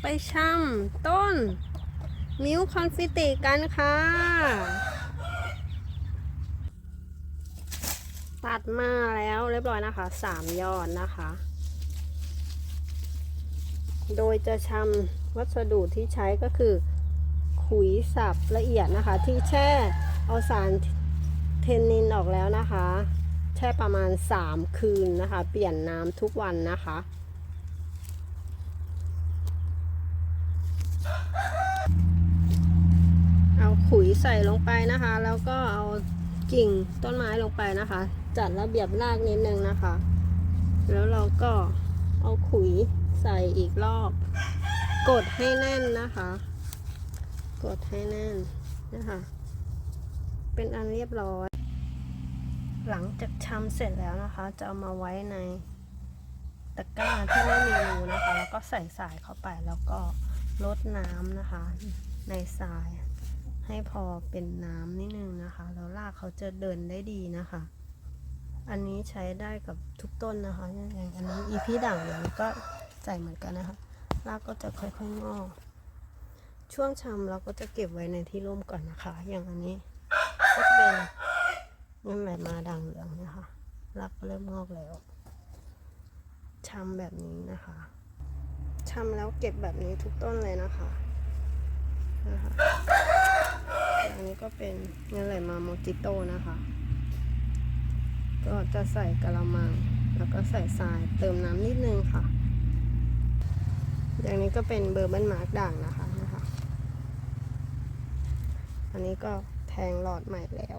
ไปช่ำต้น มิวคอนฟิติกันค่ะ ตัดมาแล้วเรียบร้อยนะคะสามยอดนะคะ โดยจะชำวัสดุที่ใช้ก็คือ ขุยสับละเอียดนะคะ ที่แช่เอาสารเทนนินออกแล้วนะคะ แช่ประมาณ 3 คืนนะคะ เปลี่ยนน้ำทุกวันนะคะ เอาขุย ใส่ลงไปนะคะ แล้วก็เอากิ่งต้นไม้ลงไปนะคะ จัดระเบียบรากนิดนึงนะคะ แล้วเราก็เอาขุยใส่อีกรอบ กดให้แน่นนะคะ กดให้แน่นนะคะ เป็นอันเรียบร้อย หลังจากชำเสร็จแล้วนะคะ จะเอามาไว้ในตะกร้าที่ไม่มีรูนะคะ แล้วก็ใส่สายเข้าไปแล้วก็ลดน้ำนะคะ ในทราย ให้พอเป็นน้ำนิดนึงนะคะ แล้วรากเขาจะเดินได้ดีนะคะ อันนี้ใช้ได้กับทุกต้นนะคะ อย่างอันนี้อีพีด่างเหลืองก็ใส่เหมือนกันนะคะ รากก็จะค่อยๆงอก ช่วงชำเราก็จะเก็บไว้ในที่ร่มก่อนนะคะ อย่างอันนี้ก็จะเป็นเงินไหลมาด่างเหลืองนะคะ รากก็เริ่มงอกแล้วชำแบบนี้นะคะชำแล้วเก็บแบบนี้ทุกต้นเลยนะคะนะคะ นี้ก็เป็นเงินไหลมาโมจิโต้นะคะ ก็จะใส่กะละมัง แล้วก็ใส่ทรายเติมน้ำนิดนึงค่ะ อย่างนี้ก็เป็นเบอร์เบิลมาร์กด่างนะคะนะคะ อันนี้ก็แทงหลอดใหม่แล้ว